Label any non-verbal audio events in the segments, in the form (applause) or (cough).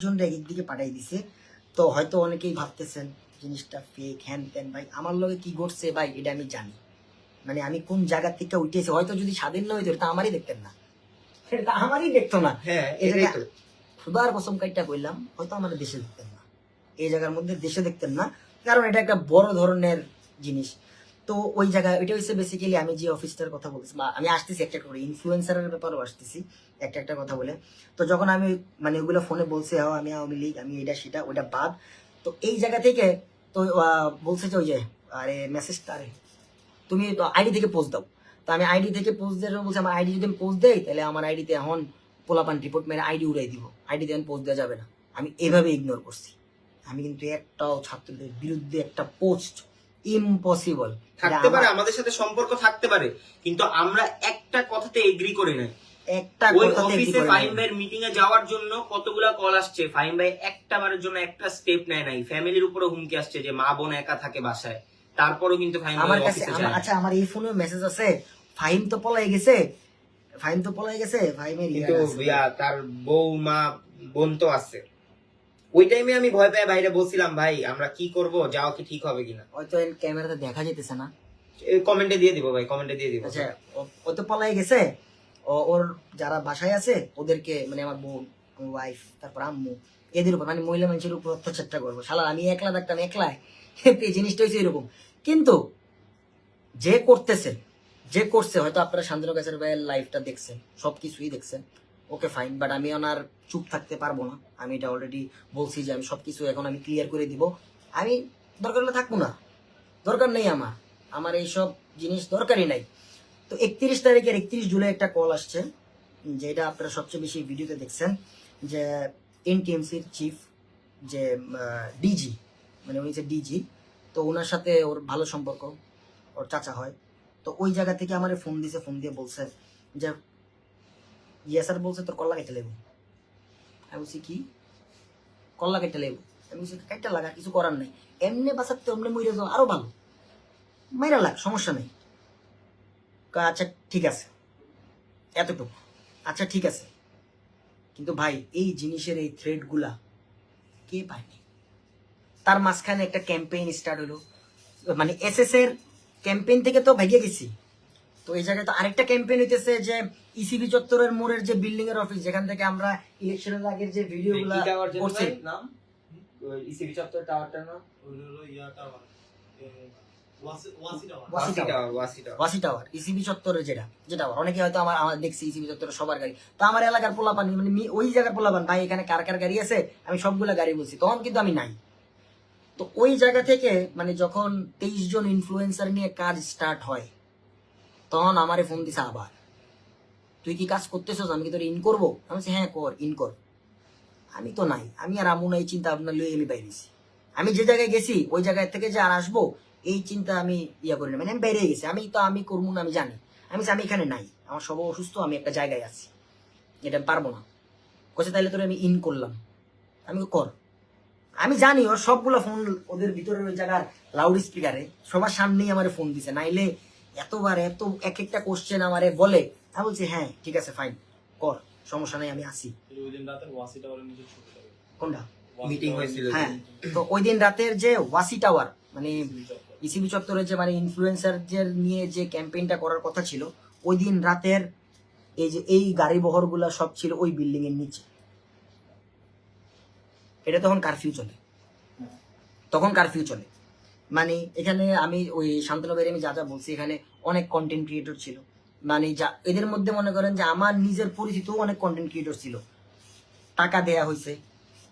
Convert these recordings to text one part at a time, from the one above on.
Genre এক দিকে পাঠাই দিছে। তো হয়তো অনেকেই ভাবতেছেন জিনিসটা ফেক হ্যান ত্যান ভাই আমার লগে কি ঘটছে ভাই এটা আমি জানি। মানে আমি কোন জায়গা থেকে উঠেছি হয়তো যদি স্বাধীন না হইতো এটা আমারই দেখতেন না। এটা আমারই দেখতো না। হ্যাঁ খুদার কসম কাইটা কইলাম হয়তো আমাদের দেশে দেখতেন না। এই জায়গার মধ্যে দেশে দেখতেন না। কারণ এটা একটা বড় ধরনের জিনিস। তো ওই জায়গায় এটা হচ্ছে বেসিক্যালি আমি যে অফিসটার কথা বলছি বা আমি আসতেছি একটা করে ইনফ্লুয়েন্সারের ব্যাপারেও আসতেছি, একটা একটা কথা বলে। তো যখন আমি মানে ওগুলো ফোনে বলছি হ্যাঁ আমি আওয়ামী লীগ, আমি এটা সেটা ওটা বাদ। তো এই জায়গা থেকে তো বলছে যে, ওই যে, আরে মেসেজটা আরে, তুমি আইডি থেকে পোস্ট দাও। তো আমি আইডি থেকে পোস্ট দেওয়ার বলছি, আমার আইডি যদি আমি পোস্ট দেই, তাহলে আমার আইডিতে এখন পোলাপান রিপোর্ট মেরে আইডি উড়াই দিব। আইডি দেন পোস্ট দেওয়া যাবে না। আমি এভাবে ইগনোর করছি। আমি কিন্তু একটাও ছাত্রদের বিরুদ্ধে একটা পোস্ট ইম্পসিবল থাকতে পারে আমাদের সাথে সম্পর্ক থাকতে পারে কিন্তু আমরা একটা কথাতে এগ্রি করে নাই। একটা ওই অফিসে নাই। ভাইয়ের মিটিং এ যাওয়ার জন্য কতগুলা কল আসছে? ফাহিম ভাই একটা বারের জন্য একটা স্টেপ নেয় নাই। ফ্যামিলির উপরে হুমকি আসছে যে মা বোন একা থাকে বাসায়। তারপরেও কিন্তু আমার কাছে যায়। আচ্ছা আমার এই ফোনে মেসেজ আছে। ফাহিম তো পলাই গেছে। ফাহিম তো পলাই গেছে। ইয়া, তার বউ মা বোন তো আছে। ওই টাইমে আমি ভয় পেয়ে বাইরে বলছিলাম ভাই আমরা কি করব? যাও কি ঠিক হবে কিনা? হয়তো ক্যামেরাতে দেখা যেতেছে না। কমেন্টে দিয়ে দিব ভাই কমেন্টে দিয়ে দিব। আচ্ছা ও- তো পলাই গেছে। ও ওর যারা বাসায় আছে ওদেরকে মানে আমার বোন ওয়াইফ তারপর আম্মু এদের উপর মানে মহিলা মানুষের উপর অত্যাচারটা করব। শালা আমি একলা থাকতাম একলাই। (laughs) এই জিনিসটা হচ্ছে এরকম। কিন্তু যে করতেছে যে করছে হয়তো আপনারা শান্তনু গাছের ভাইয়ের লাইফটা দেখছেন সব কিছুই দেখছেন। ওকে ফাইন বাট আমি ওনার চুপ থাকতে পারব না। আমি এটা অলরেডি বলছি যে আমি সবকিছু এখন আমি ক্লিয়ার করে দিব। আমি দরকার হলে থাকব না। দরকার নেই আমার। আমার এইসব জিনিস দরকারই নাই। তো একত্রিশ তারিখের একত্রিশ জুলাই একটা কল আসছে, যেটা আপনারা সবচেয়ে বেশি ভিডিওতে দেখছেন, যে এনটিএমসির চিফ যে ডিজি মানে উনি যে ডিজি তো ওনার সাথে ওর ভালো সম্পর্ক, ওর চাচা হয়। তো ওই জায়গা থেকে আমার ফোন দিছে ফোন দিয়ে বলছে যে ইয়ে স্যার বলছে তোর কল্লা কেটে লেবু আমি বলছি কি কল্লা কেটে লেবু আমি বলছি কাইটা লাগা কিছু করার নাই এমনি বাঁচাতে এমনি মরে যাও আরও ভালো মাইরা লাগ সমস্যা নেই আচ্ছা ঠিক আছে এতটুকু আচ্ছা ঠিক আছে কিন্তু ভাই এই জিনিসের এই থ্রেডগুলা কে পায়নি তার মাঝখানে একটা ক্যাম্পেইন স্টার্ট হলো মানে এসএস এর ক্যাম্পেইন থেকে তো ভেগে গেছি তো এই জায়গায় তো আরেকটা ক্যাম্পেইন হইতেছে যে ইসিবি চত্বরের মোড়ের যে বিল্ডিং এর অফিস যেখান থেকে আমরা ইলেকশনের আগের যে ভিডিও গুলা করছি। নাম? ইসিবি চত্বর টাওয়ারটার নাম? Wasi Wasi tower. Tower Wasi tower ECB চত্বরের যেটা যেটা অনেকে হয়তো আমার আমার দেখছি ইসিবি চত্বরের সবার গাড়ি। তো আমার এলাকার পোলাপান মানে ওই জায়গার পোলাপান ভাই এখানে কার কার গাড়ি আছে? আমি সবগুলা গাড়ি বলছি। তখন কিন্তু আমি নাই। তো ওই জায়গা থেকে মানে যখন তেইশ জন ইনফ্লুয়েন্সার নিয়ে কাজ স্টার্ট হয় তখন আমারে ফোন দিছে আবার। তুই কি কাজ করতেছস? আমি কি তোর ইন করব? আমি বলছি হ্যাঁ কর ইন কর। আমি তো নাই। আমি আর আমু নাই, চিন্তা আপনার লই আমি বাইরেছি আমি যে জায়গায় গেছি, ওই জায়গায় থেকে যে আর আসব, এই চিন্তা আমি ইয়া করি না। মানে আমি বেরিয়ে গেছি। আমি তো আমি করব না, আমি জানি। আমি আমি এখানে নাই। আমার সব অসুস্থ, আমি একটা জায়গায় আছি। এটা আমি পারব না। কোথায় তাহলে তোর আমি ইন করলাম। আমি কর। আমি জানি ওর সবগুলো ফোন ওদের ভিতরে ওই জায়গার লাউড স্পিকারে সবার সামনেই আমার ফোন দিছে। নাইলে এতবার এত এক একটা কোশ্চেন আমারে বলে আমি বলছি হ্যাঁ ঠিক আছে ফাইন কর সমস্যা নাই আমি আসি কোনটা? মিটিং হয়েছিল হ্যাঁ তো ওই দিন রাতের যে ওয়াসি টাওয়ার মানে ইসিবি চত্বরে। যে মানে ইনফ্লুয়েন্সারদের নিয়ে যে ক্যাম্পেইনটা করার কথা ছিল ওই দিন রাতের এই যে এই গাড়ি বহরগুলা সব ছিল ওই বিল্ডিং এর নিচে। এটা তখন কারফিউ চলে। তখন কারফিউ চলে। মানে এখানে আমি ওই শান্তনগরে আমি যা যা বলছি এখানে অনেক কন্টেন্ট ক্রিয়েটর ছিল। মানে যা এদের মধ্যে মনে করেন যে আমার নিজের পরিচিত অনেক কন্টেন্ট ক্রিয়েটর ছিল। টাকা দেয়া হয়েছে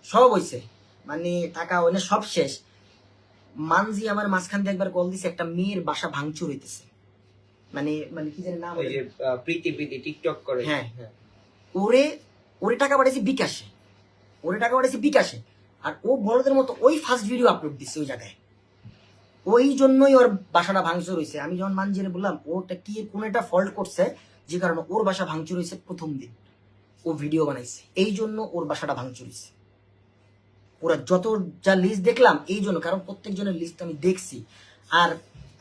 সব হয়েছে মানে টাকা ওনে সব শেষ। মানজি আমার মাঝখান দিয়ে একবার কল দিছে একটা মেয়ের বাসা ভাঙচুর হইতেছে। মানে মানে কি জানি নাম ওই যে প্রীতি প্রীতি টিকটক করে। হ্যাঁ। ওরে ওরে টাকা পাঠাইছে বিকাশে। ওরে টাকা পাঠাইছে বিকাশে। আর ও বড়দের মতো ওই ফার্স্ট ভিডিও আপলোড দিচ্ছে ওই জায়গায়। ওই জন্যই ওর বাসাটা ভাঙচুর হয়েছে আমি যখন মানজিরে বললাম ওটা কি, কোন একটা ফল্ট করছে? যে কারণে ওর বাসা ভাঙচুর হয়েছে প্রথম দিন। ও ভিডিও বানাইছে। এই জন্য ওর বাসাটা ভাঙচুর হয়েছে ওরা যত যা লিস্ট দেখলাম, এই জন্য, কারণ প্রত্যেকজনের লিস্ট আমি দেখছি। আর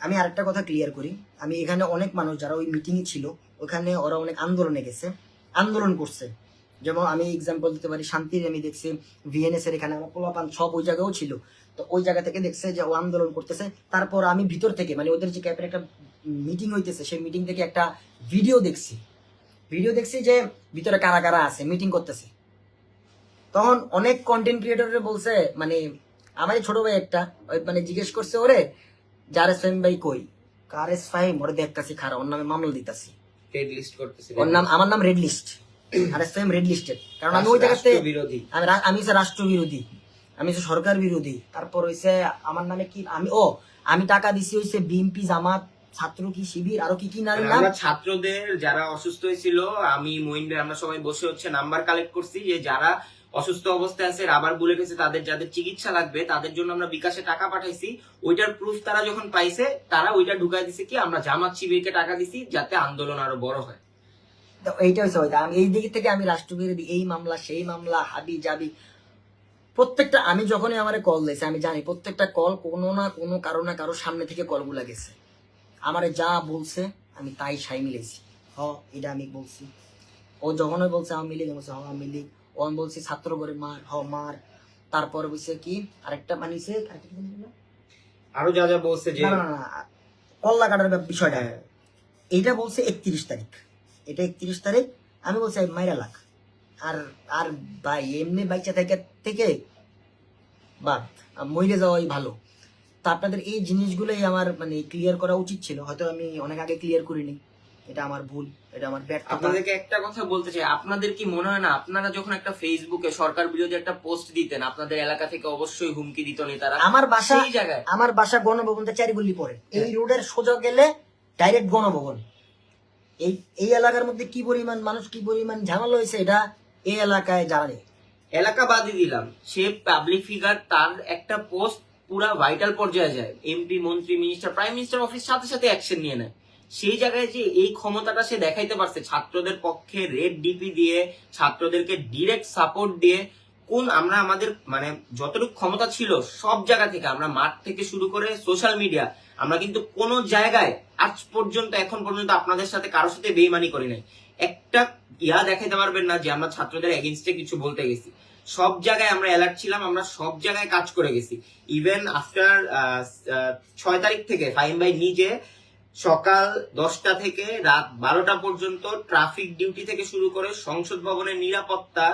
আমি আরেকটা কথা ক্লিয়ার করি। আমি এখানে অনেক মানুষ যারা ওই মিটিংয়ে ছিল, ওখানে ওরা অনেক আন্দোলনে গেছে। আন্দোলন করছে। যেমন আমি এক্সাম্পল দিতে পারি, শান্তির আমি দেখছি ভিএনএস এর এখানে আমার পোলাপান সব ওই জায়গাও ছিল। তো ওই জায়গা থেকে দেখছে যে ও আন্দোলন করতেছে। তারপর আমি ভিতর থেকে মানে ওদের যে ক্যাপের একটা মিটিং হইতেছে সেই মিটিং থেকে একটা ভিডিও দেখছি। ভিডিও দেখছি যে ভিতরে কারা কারা আছে মিটিং করতেছে। তখন অনেক কন্টেন্ট ক্রিয়েটরের বলছে মানে আমার ছোট ভাই একটা ওই মানে জিজ্ঞেস করছে ওরে যার এস ফাইম ভাই কই? কার এস ফাইম ওরে দেখতাছি খারাপ ওর নামে মামলা দিতাছি। রেড লিস্ট করতেছে ওর নাম আমার নাম রেড লিস্ট আর এস ফাইম রেড লিস্টেড কারণ আমি ওই জায়গাতে বিরোধী আমি আমি রাষ্ট্র বিরোধী আমি হচ্ছে সরকার বিরোধী। তারপর হইছে আমার নামে কি আমি ও আমি টাকা দিছি হইছে বিএনপি জামাত ছাত্র কি শিবির আরও কি কি নাম? আমরা ছাত্রদের যারা অসুস্থ হয়েছিল আমি ভাই আমরা সবাই বসে হচ্ছে নাম্বার কালেক্ট করছি যে যারা অসুস্থ অবস্থায় আছে রাবার বুলেট হয়েছে তাদের যাদের চিকিৎসা লাগবে তাদের জন্য আমরা বিকাশে টাকা পাঠাইছি। ওইটার প্রুফ তারা যখন পাইছে তারা ওইটা ঢুকাই দিছে কি আমরা জামাত শিবিরকে টাকা দিছি যাতে আন্দোলন আরও বড় হয়। তো এইটা হচ্ছে এই দিক থেকে আমি রাষ্ট্রবিরোধী এই মামলা সেই মামলা হাবি জাবি প্রত্যেকটা আমি যখনই আমার কল দিয়েছি আমি জানি প্রত্যেকটা কল কোনো না কোনো কারও না কারও সামনে থেকে কলগুলা গেছে। আমারে যা বলছে আমি তাই সাই মিলেছি হ এটা আমি বলছি। ও যখনই বলছে আমি মিলি বলছে হ আমি মিলি ও আমি বলছি ছাত্র করে মার হ মার। তারপরে বলছে কি আরেকটা বানিয়েছে কি আরও যা যা বলছে যে না না না, না কল্লা কাটার বিষয়টা। হ্যাঁ, এইটা বলছে একত্রিশ তারিখ। এটা একত্রিশ তারিখ আমি বলছি মাইরা লাখ। আর আর ভাই এমনি বাইচা থেকে থেকে বাদ মইরে যাওয়াই ভালো। তা আপনাদের এই জিনিসগুলোই আমার মানে ক্লিয়ার করা উচিত ছিল। হয়তো আমি অনেক আগে ক্লিয়ার করিনি। এটা আমার ভুল এটা আমার ব্যর্থতা। আপনাদেরকে একটা কথা বলতে চাই। আপনাদের কি মনে হয় না আপনারা যখন একটা ফেসবুকে সরকার বিরোধী একটা পোস্ট দিতেন আপনাদের এলাকা থেকে অবশ্যই হুমকি দিত নেতারা? আমার বাসা সেই জায়গায়। আমার বাসা গণভবনটা চারিগুলি পরে এই রোডের সোজা গেলে ডাইরেক্ট গণভবন। এই এই এলাকার মধ্যে কি পরিমাণ মানুষ কি পরিমাণ ঝামেলা হয়েছে এটা এই এলাকায় জানে এলাকা বাদই দিলাম। সে পাবলিক ফিগার তার একটা পোস্ট পুরা ভাইটাল পর্যায়ে যায়। এমপি মন্ত্রী মিনিস্টার প্রাইম মিনিস্টার অফিস সাথে সাথে অ্যাকশন নিয়ে নেয়। সেই জায়গায় যে এই ক্ষমতাটা সে দেখাইতে পারছে, ছাত্রদের পক্ষে রেড ডিপি দিয়ে, ছাত্রদেরকে ডিরেক্ট সাপোর্ট দিয়ে, কোন আমরা আমাদের মানে যতটুকু ক্ষমতা ছিল, সব জায়গা থেকে, আমরা মাঠ থেকে শুরু করে সোশ্যাল মিডিয়া আমরা কিন্তু কোন জায়গায় আজ পর্যন্ত, এখন পর্যন্ত আপনাদের সাথে কারোর সাথে বেইমানি করি নাই। একটা ইয়া দেখাইতে পারবেন না যে আমরা ছাত্রদের এগেনস্টে কিছু বলতে গেছি। সব জায়গায় আমরা অ্যালার্ট ছিলাম, আমরা সব জায়গায় কাজ করে গেছি। ইভেন আফটার ছয় তারিখ থেকে ফাইম ভাই নিজে সকাল দশটা থেকে রাত বারোটা পর্যন্ত ট্রাফিক ডিউটি থেকে শুরু করে সংসদ ভবনের নিরাপত্তা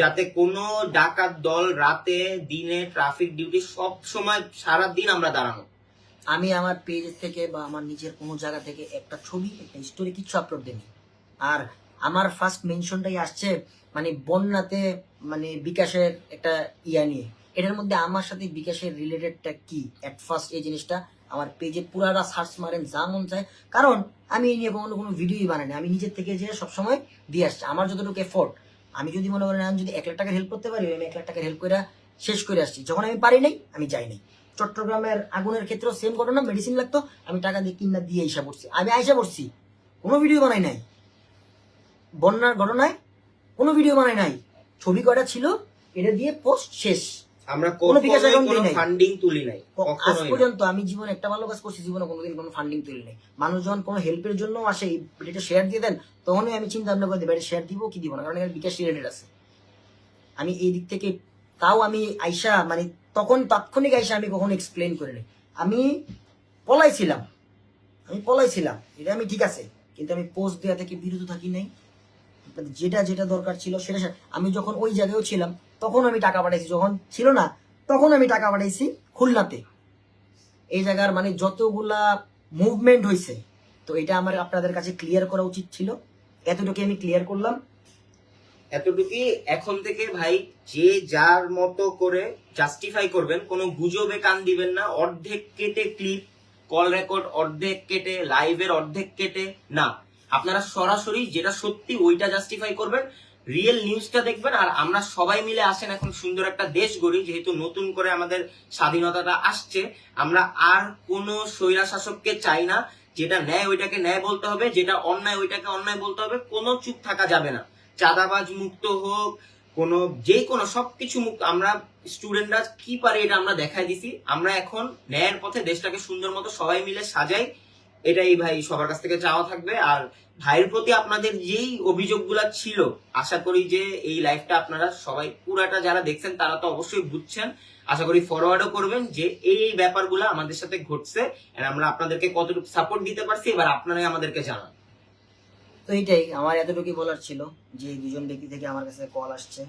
যাতে কোনো ডাকাত দল রাতে, দিনে ট্রাফিক ডিউটি সব সময় সারা দিন আমরা দাঁড়ানো। আমি আমার পেজ থেকে বা আমার নিজের কোনো জায়গা থেকে একটা ছবি, একটা স্টোরি কিছু আপলোড দিই আর আমার ফার্স্ট মেনশনটাই আসছে মানে বন্যাতে মানে বিকাশের একটা ইয়া নিয়ে। এটার মধ্যে আমার সাথে বিকাশের রিলেটেডটা কি? এট ফার্স্ট এই জিনিসটা আমার পেজে পুরাটা সার্চ মারেন, যা মন চায়। কারণ আমি এই নিয়ে কখনো কোনো ভিডিওই বানাই আমি নিজের থেকে যে সবসময় দিয়ে আসছি। আমার যতটুকু এফোর্ট আমি যদি মনে করেন আমি যদি এক লাখ টাকার হেল্প করতে পারি, আমি এক লাখ টাকার হেল্প করে শেষ করে আসছি। যখন আমি পারি নাই, আমি যাই নাই। চট্টগ্রামের আগুনের ক্ষেত্রেও সেম ঘটনা মেডিসিন লাগতো, আমি টাকা দিয়ে কিনা দিয়ে আইসা পড়ছি। আমি আইসা পড়ছি। কোনো ভিডিও বানাই নাই। বন্যার ঘটনায় কোনো ভিডিও বানাই নাই। ছবি কটা ছিল এটা দিয়ে পোস্ট শেষ। আমরা কোনো বিকাশ কখনোই দিই নাই। ফান্ডিং তুলি নাই আজ পর্যন্ত আমি জীবনে একটা ভালো কাজ করছি জীবনে কোনোদিন কোনো ফান্ডিং তুলি নাই। মানুষ যখন কোনো হেল্পের জন্য আসে এটা শেয়ার দিয়ে দেন তখনই আমি চিন্তা ভাবনা করে দেবো এটা শেয়ার দিব কি দিব না? কারণ এখানে বিকাশ রিলেটেড আছে। আমি এই দিক থেকে তাও আমি আইসা মানে তখন তাৎক্ষণিক আইসা আমি কখনো এক্সপ্লেন করে নাই। আমি পলাইছিলাম। আমি পলাইছিলাম। এটা আমি ঠিক আছে। কিন্তু আমি পোস্ট দেওয়া থেকে বিরত থাকি নাই? যেটা যেটা দরকার ছিল সেটা আমি যখন ওই জায়গায়ও ছিলাম, তখন আমি টাকা পাঠাইছি। যখন ছিল না, তখন আমি টাকা পাঠাইছি খুলনাতে। এই জায়গার মানে যতগুলা মুভমেন্ট হয়েছে তো এটা আমার আপনাদের কাছে ক্লিয়ার করা উচিত ছিল। এতটুকু আমি ক্লিয়ার করলাম। এতটুকুই এখন থেকে ভাই, যে যার মতো করে জাস্টিফাই করবেন, কোনো গুজবে কান দিবেন না। অর্ধেক কেটে ক্লিপ কল রেকর্ড অর্ধেক কেটে লাইভের অর্ধেক কেটে, না। আপনারা সরাসরি যেটা সত্যি ওইটা জাস্টিফাই করবেন রিয়েল নিউজটা দেখবেন, আর আমরা সবাই মিলে আসেন এখন সুন্দর একটা দেশ গড়ি, যেহেতু নতুন করে আমাদের স্বাধীনতাটা আসছে, আমরা আর কোনো স্বৈরা শাসককে চাই না, যেটা ন্যায় ওইটাকে ন্যায় বলতে হবে, যেটা অন্যায় ওইটাকে অন্যায় বলতে হবে, কোনো চুপ থাকা যাবে না। চাঁদাবাজ মুক্ত হোক, কোনো যে কোনো সবকিছু মুক্ত, আমরা স্টুডেন্টরা কি পারে এটা আমরা দেখাই দিছি, আমরা এখন ন্যায়ের পথে দেশটাকে সুন্দর মতো সবাই মিলে সাজাই এটাই ভাই, সবার কাছ থেকে চাওয়া থাকবে। আর ভাইয়ের প্রতি আপনাদের যেই অভিযোগগুলো ছিল, আশা করি যে এই লাইফটা আপনারা সবাই পুরাটা যারা দেখছেন, তারা তো অবশ্যই বুঝছেন। আশা করি ফরওয়ার্ডও করবেন যে এই এই ব্যাপারগুলো আমাদের সাথে ঘটছে আমরা আপনাদেরকে কতটুকু সাপোর্ট দিতে পারছি, এবার আপনারাই আমাদেরকে জানান। তো এইটাই আমার এতটুকুই বলার ছিল যে দুজন ব্যক্তি থেকে আমার কাছে কল আসছে